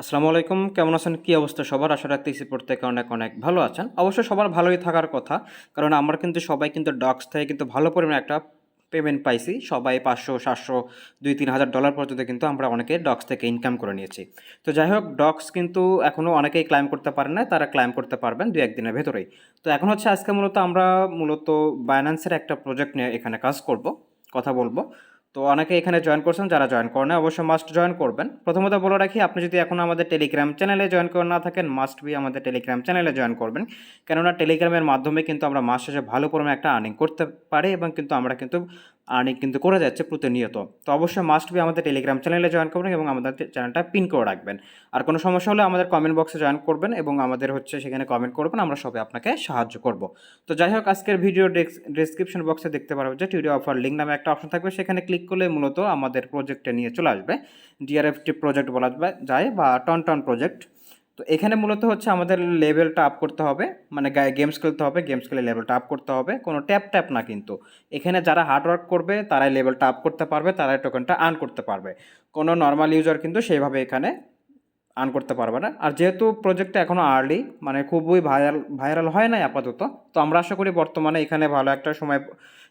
আসসালামু আলাইকুম, কেমন আছেন? কী অবস্থা সবার? আশা রাখতেছি প্রত্যেকে অনেক অনেক ভালো আছেন। অবশ্য সবার ভালোই থাকার কথা, কারণ আমরা কিন্তু সবাই কিন্তু ডক্স থেকে কিন্তু ভালো পরিমাণে একটা পেমেন্ট পাইছি। সবাই পাঁচশো, সাতশো, দুই, তিন হাজার ডলার পর্যন্ত কিন্তু আমরা অনেকে ডক্স থেকে ইনকাম করে নিয়েছি। তো যাই হোক ডক্স কিন্তু এখনও অনেকেই ক্লাইম করতে পারেন না তারা ক্লাইম করতে পারবেন দু একদিনের ভেতরেই। তো এখন হচ্ছে আজকে মূলত আমরা মূলত বাইন্যান্সের একটা প্রজেক্ট নিয়ে এখানে কাজ করব, কথা বলব। তো অনেকে এখানে জয়েন করছেন, যারা জয়েন করেন অবশ্যই মাস্ট জয়েন করবেন। প্রথমত বলে রাখি, আপনি যদি এখন আমাদের টেলিগ্রাম চ্যানেলে জয়েন করে না থাকেন মাস্ট বি আমাদের টেলিগ্রাম চ্যানেলে জয়েন করবেন। কেননা টেলিগ্রামের মাধ্যমে কিন্তু আমরা মাস শেষে ভালো পরিমাণে একটা আর্নিং করতে পারি এবং কিন্তু আমরা কিন্তু আর্নিং কিন্তু করে যাচ্ছে প্রতিনিয়ত। তো অবশ্যই মাস্ট বি আমাদের টেলিগ্রাম চ্যানেলে জয়েন করবেন এবং আমাদের চ্যানেলটা পিন করে রাখবেন। আর কোনো সমস্যা হলে আমাদের কমেন্ট বক্সে জয়েন করবেন এবং আমাদের হচ্ছে সেখানে কমেন্ট করবেন, আমরা সবাই আপনাকে সাহায্য করব। তো যাই হোক, আজকের ভিডিও ডেসক্রিপশন বক্সে দেখতে পারবেন যে টিউডিও অফার লিঙ্ক নামে একটা অপশন থাকবে। সেখানে ক্লিক করলে মূলত আমাদের প্রজেক্টে নিয়ে চলে আসবে। ডিআরএফটি প্রজেক্ট বলা যায় বা টন টন প্রজেক্ট তো এখানে মূলত হচ্ছে আমাদের লেভেলটা আপ করতে হবে মানে গেমস খেলতে হবে গেমস খেলে লেভেলটা আপ করতে হবে, কোনো ট্যাপ ট্যাপ না কিন্তু। এখানে যারা হার্ড ওয়ার্ক করবে, তারাই লেভেলটা আপ করতে পারবে, তারাই টোকেনটা আর্ন করতে পারবে। কোনো নর্মাল ইউজার কিন্তু সেইভাবে এখানে আর্ন করতে পারবে না। আর যেহেতু প্রজেক্টটা এখনও আর্লি মানে খুবই ভাইরাল ভাইরাল হয় নাই আপাতত, তো আমরা আশা করি বর্তমানে এখানে ভালো একটা সময়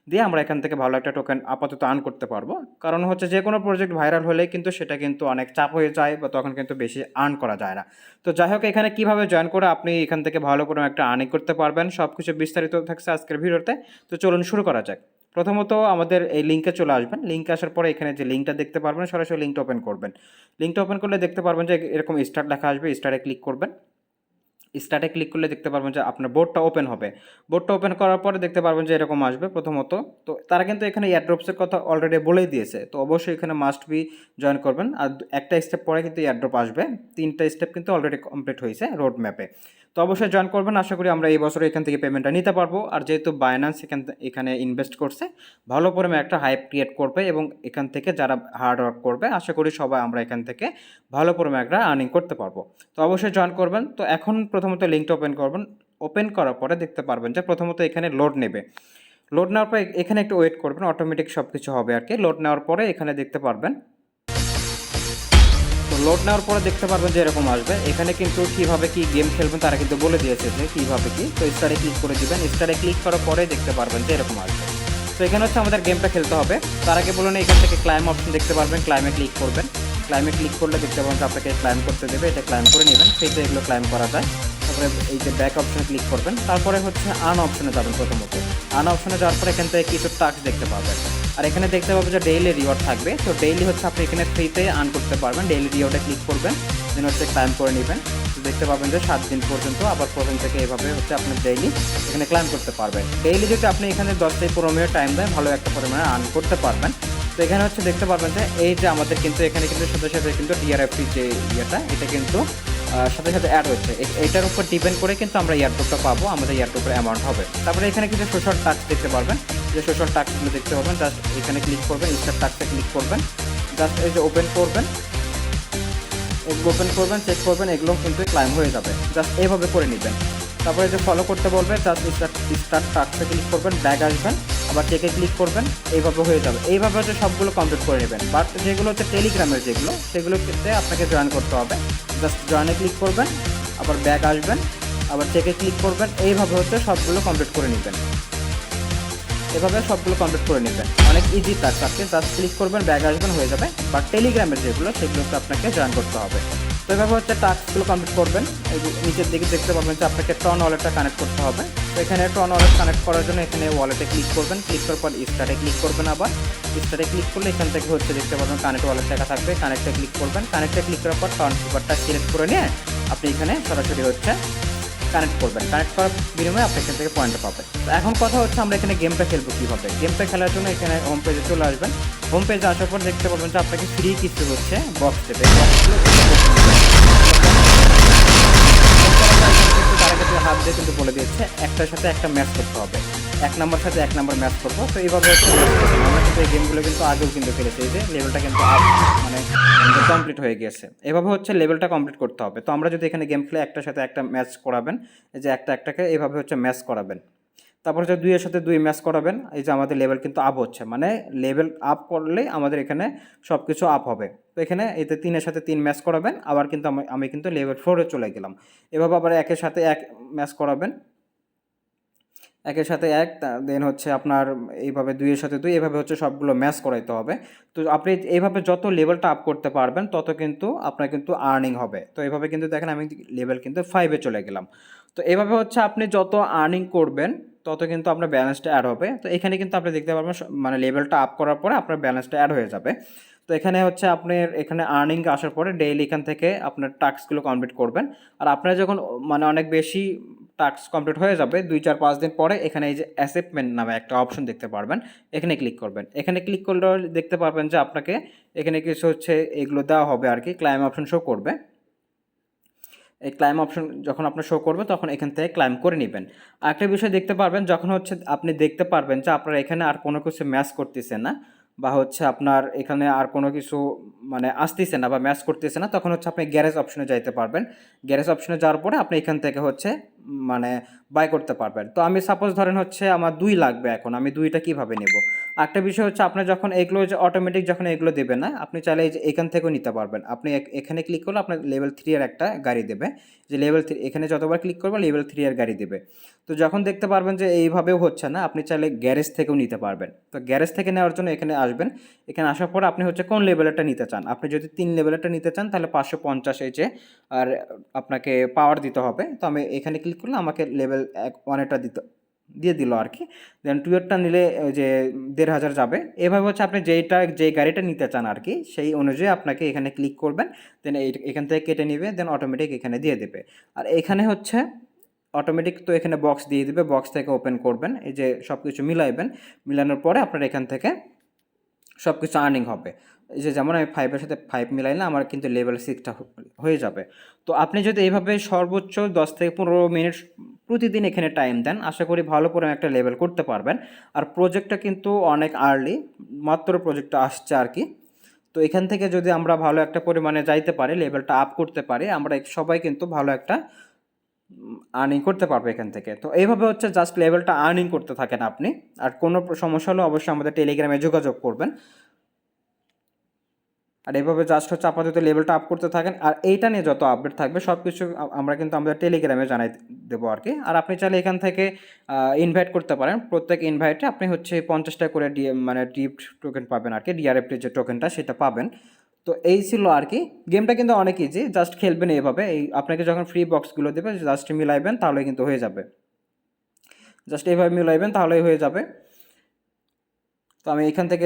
দিয়ে আমরা এখান থেকে ভালো একটা টোকেন আপাতত আর্ন করতে পারব। কারণ হচ্ছে যে কোনো প্রজেক্ট ভাইরাল হলে কিন্তু সেটা কিন্তু অনেক চাপ হয়ে যায় বা তখন কিন্তু বেশি আর্ন করা যায় না। তো যাই হোক, এখানে কীভাবে জয়েন করে আপনি এখান থেকে ভালো কোনো একটা আর্নিং করতে পারবেন সব কিছু বিস্তারিত থাকছে আজকের ভিডিওতে। তো চলুন শুরু করা যাক। প্রথমত আমাদের এই লিঙ্কে চলে আসবেন। লিঙ্কে আসার পরে এখানে যে লিঙ্কটা দেখতে পারবেন, সরাসরি লিঙ্কটা ওপেন করবেন। লিঙ্কটা ওপেন করলে দেখতে পারবেন যে এরকম স্টার্ট লেখা আসবে স্টারে ক্লিক করবেন। স্টার্টে ক্লিক করলে দেখতে পারবেন যে আপনার বোর্ডটা ওপেন হবে। বোর্ডটা ওপেন করার পরে দেখতে পারবেন যে এরকম আসবে প্রথমত। তো তারা কিন্তু এখানে এয়ারড্রপসের কথা অলরেডি বলেই দিয়েছে। তো অবশ্যই এখানে মাস্ট বি জয়েন করবেন। আর একটা স্টেপ পরে কিন্তু এয়ারড্রপ আসবে। তিনটা স্টেপ কিন্তু অলরেডি কমপ্লিট হয়েছে রোড ম্যাপে তো অবশ্যই জয়েন করবেন। আশা করি আমরা এই বছর এখান থেকে পেমেন্টটা নিতে পারব। আর যেহেতু বায়নান্স এখান এখানে ইনভেস্ট করছে, ভালো পরিমাণে একটা হাইপ ক্রিয়েট করবে এবং এখান থেকে যারা হার্ড ওয়ার্ক করবে, আশা করি সবাই আমরা এখান থেকে ভালো পরিমাণে একটা আর্নিং করতে পারব। তো অবশ্যই জয়েন করবেন। তো এখন প্রথমত লিঙ্কটা ওপেন করবেন ওপেন করার পরে দেখতে পারবেন যে প্রথমত এখানে লোড নেবে। লোড নেওয়ার পরে এখানে একটু ওয়েট করবেন অটোমেটিক সব কিছু হবে আর কি। লোড নেওয়ার পরে এখানে দেখতে পারবেন। তো লোড নেওয়ার পরে দেখতে পারবেন যে এরকম আসবে। এখানে কিন্তু কীভাবে কি গেম খেলবেন তারা কিন্তু বলে দিয়েছে যে কীভাবে কি। তো স্টারে ক্লিক করে দিবেন। স্টারে ক্লিক করার পরে দেখতে পারবেন যে এরকম আসবে। তো এখানে হচ্ছে আমাদের গেমটা খেলতে হবে। তার আগে বলুন, এখান থেকে ক্লাইম অপশন দেখতে পারবেন। ক্লাইমে ক্লিক করবেন। ক্লাইমে ক্লিক করলে দেখতে পাবেন আপনাকে ক্লাইম করতে দেবে। এটা ক্লাইম করে নেবেন। সেইটা এগুলো ক্লাইম করা যায়। তারপরে এই যে ব্যাক অপশনে ক্লিক করবেন। তারপরে হচ্ছে আন অপশনে যাবেন প্রথমত। আন অপশনে যাওয়ার পরে এখান থেকে কিছু টাস্ক দেখতে পাবেন। আর এখানে দেখতে পাবেন যে ডেইলি রিওয়ার্ড থাকবে। তো ডেইলি হচ্ছে আপনি এখানে ফ্রিতে আর্ন করতে পারবেন। ডেইলি রিওয়ার্ডে ক্লিক করবেন। দেন হচ্ছে ক্লাইম করে নেবেন। দেখতে পাবেন যে সাত দিন পর্যন্ত আবার প্রথম থেকে এভাবে হচ্ছে আপনি ডেইলি এখানে ক্লাইম করতে পারবেন। ডেইলি যদি আপনি এখানে দশ থেকে পনেরো মিনিট টাইম দেন, ভালো একটা পরিমাণে আর্ন করতে পারবেন। তো এখানে হচ্ছে দেখতে পারবেন যে এই যে আমাদের কিন্তু এখানে কিন্তু সাথে সাথে কিন্তু ডিআরএফটি যে ইয়েটা, এটা কিন্তু সাথে সাথে অ্যাড হচ্ছে এটার উপর ডিপেন্ড করে কিন্তু আমরা এয়ারড্রপটা পাবো, আমাদের এয়ারড্রপের অ্যামাউন্ট হবে। তারপরে এখানে কিছু সোশ্যাল টাস্ক দেখতে পারবেন। যে সোশ্যাল টাস্কগুলো দেখতে পারবেন জাস্ট এখানে ক্লিক করবেন ইনস্টার টাস্কে ক্লিক করবেন। জাস্ট এই যে ওপেন করবেন ওপেন করবেন চেক করবেন, এগুলো কিন্তু ক্লাইম হয়ে যাবে। জাস্ট এইভাবে করে নেবেন। তারপরে যে ফলো করতে বলবে জাস্ট স্টার্ট স্টার্ট টাস্কে ক্লিক করবেন ব্যাগ আসবেন আবার চেকে ক্লিক করবেন, এইভাবে হয়ে যাবে। এইভাবে হচ্ছে সবগুলো কমপ্লিট করে নেবেন। বাট যেগুলো হচ্ছে টেলিগ্রামের যেগুলো সেগুলো ক্ষেত্রে আপনাকে জয়েন করতে হবে। জাস্ট জয়েনে ক্লিক করবেন, আবার ব্যাক আসবেন, আবার চেকে ক্লিক করবেন, এইভাবে হচ্ছে সবগুলো কমপ্লিট করে নেবেন। এভাবে সবগুলো কমপ্লিট করে নেবেন। অনেক ইজি টাস্ক আপনি জাস্ট ক্লিক করবেন ব্যাগ আসবেন, হয়ে যাবে। বাট টেলিগ্রামের যেগুলো, সেগুলোতে আপনাকে জয়েন করতে হবে। তো এভাবে হচ্ছে টাস্কগুলো কমপ্লিট করবেন। নিচের দিকে দেখতে পাবেন যে আপনাকে টন ওয়ালেটটা কানেক্ট করতে হবে। তো এখানে টন ওয়ালেট কানেক্ট করার জন্য এখানে ওয়ালেটে ক্লিক করবেন। ক্লিক করার পর স্টার্টে ক্লিক করবেন আবার। স্টার্টে ক্লিক করলে এখান থেকে হচ্ছে দেখতে পাবেন কানেক্ট ওয়ালেট লেখা থাকবে। কানেক্টে ক্লিক করবেন। কানেক্টে ক্লিক করার পর টন পেপারটা সিলেক্ট করে নিয়ে আপনি এখানে সরাসরি হচ্ছে কানেক্ট করবেন। কানেক্ট করার বিনিময়ে আপনি এখান থেকে পয়েন্ট পাবেন। তো এখন কথা হচ্ছে আমরা এখানে গেমটা খেলব কীভাবে? গেমটা খেলার জন্য এখানে হোম পেজে চলে আসবেন। হোম পেজে আসার পর দেখতে পারবেন যে আপনাকে ফ্রি কিছু হচ্ছে বক্স দেবে। তারা হাত দিয়ে কিন্তু বলে দিয়েছে, একটার সাথে একটা ম্যাচ করতে হবে। এক নাম্বার সাথে এক নাম্বার ম্যাচ করব। তো এইভাবে আমরা কিন্তু এই গেমগুলো কিন্তু আগেও কিন্তু খেলেছি। যে লেভেলটা কিন্তু মানে কমপ্লিট হয়ে গেছে এভাবে হচ্ছে লেভেলটা কমপ্লিট করতে হবে। তো আমরা যদি এখানে গেম খেলে একটার সাথে একটা ম্যাচ করাবেন, এই যে একটা একটাকে এভাবে হচ্ছে ম্যাচ করাবেন। তারপর হচ্ছে দুইয়ের সাথে দুই ম্যাচ করাবেন। এই যে আমাদের লেভেল কিন্তু আপ হচ্ছে। মানে লেভেল আপ করলে আমাদের এখানে সব কিছু আপ হবে। তো এখানে এতে তিনের সাথে তিন ম্যাচ করাবেন। আবার কিন্তু আমি কিন্তু লেভেল ফোরে চলে গেলাম। এভাবে আবার একের সাথে এক ম্যাচ করাবেন। একের সাথে এক দেন হচ্ছে আপনার এইভাবে দুইয়ের সাথে দুই, এভাবে হচ্ছে সবগুলো ম্যাচ করাইতে হবে। তো আপনি এইভাবে যত লেভেলটা আপ করতে পারবেন, তত কিন্তু আপনার কিন্তু আর্নিং হবে। তো এইভাবে কিন্তু দেখেন আমি লেভেল কিন্তু ফাইভে চলে গেলাম। তো এভাবে হচ্ছে আপনি যত আর্নিং করবেন, তত কিন্তু আপনার ব্যালেন্সটা অ্যাড হবে। তো এখানে কিন্তু আপনি দেখতে পারবেন মানে লেভেলটা আপ করার পরে আপনার ব্যালেন্সটা অ্যাড হয়ে যাবে। তো এখানে হচ্ছে আপনার এখানে আর্নিং আসার পরে ডেইলি এখান থেকে আপনার টাস্কগুলো কমপ্লিট করবেন। আর আপনার যখন মানে অনেক বেশি টাস্ক কমপ্লিট হয়ে যাবে, দুই, চার, পাঁচ দিন পরে এখানে এই যে অ্যাসেপমেন্ট নামে একটা অপশন দেখতে পারবেন। এখানে ক্লিক করবেন। এখানে ক্লিক করলে দেখতে পারবেন যে আপনাকে এখানে কিছু হচ্ছে এগুলো দেওয়া হবে আর কি ক্লাইম অপশন শো করবে। এই ক্লাইম অপশন যখন আপনার শো করবে তখন এখান থেকে ক্লাইম করে নেবেন। আরেকটা বিষয় দেখতে পারবেন, যখন হচ্ছে আপনি দেখতে পারবেন যে আপনার এখানে আর কোনো কিছু ম্যাচ করতেছে না বা হচ্ছে আপনার এখানে আর কোনো কিছু মানে আসতেছে না বা ম্যাচ করতেছে না, তখন হচ্ছে আপনি গ্যারেজ অপশনে যাইতে পারবেন। গ্যারেজ অপশনে যাওয়ার পরে আপনি এখান থেকে হচ্ছে মানে বাই করতে পারবেন। তো আমি সাপোজ ধরেন হচ্ছে আমার দুই লাগবে এখন, আমি দুইটা কীভাবে নেব? একটা বিষয় হচ্ছে আপনি যখন এগুলো যে অটোমেটিক যখন এগুলো দেবে না, আপনি চাইলে এই যে এখান থেকেও নিতে পারবেন। আপনি এখানে ক্লিক করলে আপনার লেভেল থ্রি এর একটা গাড়ি দেবে। যে লেভেল থ্রি এখানে যতবার ক্লিক করবেন লেভেল থ্রি এর গাড়ি দেবে। তো যখন দেখতে পারবেন যে এইভাবেও হচ্ছে না, আপনি চাইলে গ্যারেজ থেকেও নিতে পারবেন। তো গ্যারেজ থেকে নেওয়ার জন্য এখানে আসবেন। এখানে আসার পর আপনি হচ্ছে কোন লেভেলেরটা নিতে চান? আপনি যদি তিন লেভেলেরটা নিতে চান, তাহলে পাঁচশো পঞ্চাশ যে আর আপনাকে পাওয়ার দিতে হবে। তো আমি এখানে ক্লিক করলে আমাকে লেভেল এক ওয়ানেরটা দিতে, দিয়ে দিল আর কি দেন টুয়েরটা নিলে যে দেড় হাজার যাবে। এভাবে হচ্ছে আপনি যেইটা যে গাড়িটা নিতে চান আর কি সেই অনুযায়ী আপনাকে এখানে ক্লিক করবেন দেন এখান থেকে কেটে নেবে দেন অটোমেটিক এখানে দিয়ে দেবে। আর এখানে হচ্ছে অটোমেটিক তো এখানে বক্স দিয়ে দিবে বক্স থেকে ওপেন করবেন, এই যে সব কিছু মিলাইবেন, মিলানোর পরে আপনার এখান থেকে সব কিছু আর্নিং হবে। এই যে যেমন আমি ফাইভের সাথে ফাইভ মিলাইলে আমার কিন্তু লেভেল সিক্সটা হয়ে যাবে। তো আপনি যদি এইভাবে সর্বোচ্চ দশ থেকে পনেরো মিনিট প্রতিদিন এখানে টাইম দেন, আশা করি ভালো করে একটা লেভেল করতে পারবেন। আর প্রজেক্টটা কিন্তু অনেক আর্লি মাত্র প্রজেক্টটা আসছে আর কি। তো এখান থেকে যদি আমরা ভালো একটা পরিমাণে যাইতে পারি লেভেলটা আপ করতে পারি, আমরা সবাই কিন্তু ভালো একটা আর্নিং করতে পারব এখান থেকে। তো এইভাবে হচ্ছে জাস্ট লেভেলটা আর্নিং করতে থাকেন আপনি। আর কোনো সমস্যা হলে অবশ্যই আমাদের টেলিগ্রামে যোগাযোগ করবেন। আর এভাবে জাস্ট হচ্ছে আপাতত লেভেলটা আপ করতে থাকেন, আর এইটা নিয়ে যত আপডেট থাকবে সব কিছু আমরা কিন্তু আমাদের টেলিগ্রামে জানাই দেবো আর কি। আর আপনি চাইলে এখান থেকে ইনভাইট করতে পারেন। প্রত্যেক ইনভাইটে আপনি হচ্ছে পঞ্চাশটা করে ডি মানে ডিপ্ট টোকেন পাবেন আর কি ডিআরএফটির যে টোকেনটা সেটা পাবেন। তো এই ছিল আর কি। গেমটা কিন্তু অনেক ইজি জাস্ট খেলবেন এইভাবে। এই আপনাকে যখন ফ্রি বক্সগুলো দেবে জাস্ট মিলাইবেন তাহলে কিন্তু হয়ে যাবে। জাস্ট এইভাবে মিলাইবেন, তাহলেই হয়ে যাবে। তো আমি এখান থেকে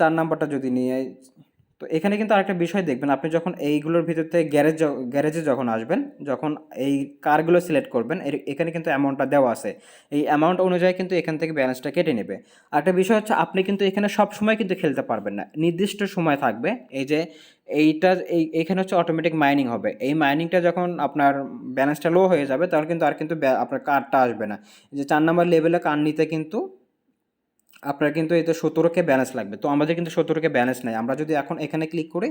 চার নাম্বারটা যদি নিয়ে তো এখানে কিন্তু আরেকটা বিষয় দেখবেন, আপনি যখন এইগুলোর ভিতর থেকে গ্যারেজ গ্যারেজে যখন আসবেন, যখন এই কারগুলো সিলেক্ট করবেন এখানে কিন্তু অ্যামাউন্টটা দেওয়া আছে। এই অ্যামাউন্ট অনুযায়ী কিন্তু এখান থেকে ব্যালেন্সটা কেটে নেবে। আরেকটা বিষয় হচ্ছে, আপনি কিন্তু এখানে সব সময় কিন্তু খেলতে পারবেন না। নির্দিষ্ট সময় থাকবে, এই যে এইটা, এই, এখানে হচ্ছে অটোমেটিক মাইনিং হবে। এই মাইনিংটা যখন আপনার ব্যালেন্সটা লো হয়ে যাবে, তখন কিন্তু আর কিন্তু আপনার কার্ডটা আসবে না। যে চার নম্বর লেভেলে কার্ড নিতে কিন্তু আপনার কিন্তু এতে সতেরোকে ব্যালেন্স লাগবে। তো আমাদের কিন্তু সতেরোকে ব্যালেন্স নেই। আমরা যদি এখন এখানে ক্লিক করি,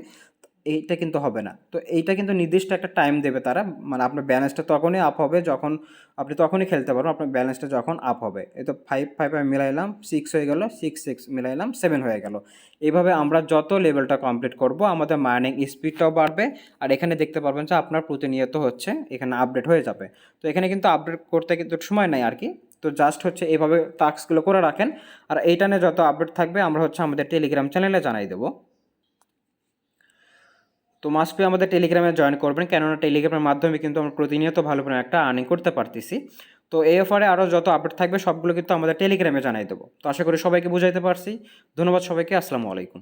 এইটা কিন্তু হবে না। তো এইটা কিন্তু নির্দিষ্ট একটা টাইম দেবে তারা। মানে আপনার ব্যালেন্সটা তখনই আপ হবে যখন আপনি তখনই খেলতে পারবেন। আপনার ব্যালেন্সটা যখন আপ হবে। এই তো ফাইভ ফাইভ আমি মিলাইলাম সিক্স হয়ে গেল সিক্স সিক্স মিলাইলাম সেভেন হয়ে গেল। এইভাবে আমরা যত লেভেলটা কমপ্লিট করব, আমাদের মাইনিং স্পিডটাও বাড়বে। আর এখানে দেখতে পারবেন যে আপনার প্রতিনিয়ত হচ্ছে, এখানে আপডেট হয়ে যাবে। তো এখানে কিন্তু আপডেট করতে কিন্তু সময় নাই আর কি। তো জাস্ট হচ্ছে এইভাবে টাস্কগুলো করে রাখেন। আর এইটা নিয়ে যত আপডেট থাকবে, আমরা হচ্ছে আমাদের টেলিগ্রাম চ্যানেলে জানাই দেবো। তো মাস্ট বি আমাদের টেলিগ্রামে জয়েন করবেন, কেননা টেলিগ্রামের মাধ্যমে কিন্তু আমরা প্রতিনিয়ত ভালো করে একটা আর্নিং করতে পারতেছি। তো এই অফারে আরও যত আপডেট থাকবে, সবগুলো কিন্তু আমাদের টেলিগ্রামে জানাই দেবো। তো আশা করি সবাইকে বুঝাইতে পারছি। ধন্যবাদ সবাইকে, আসসালামু আলাইকুম।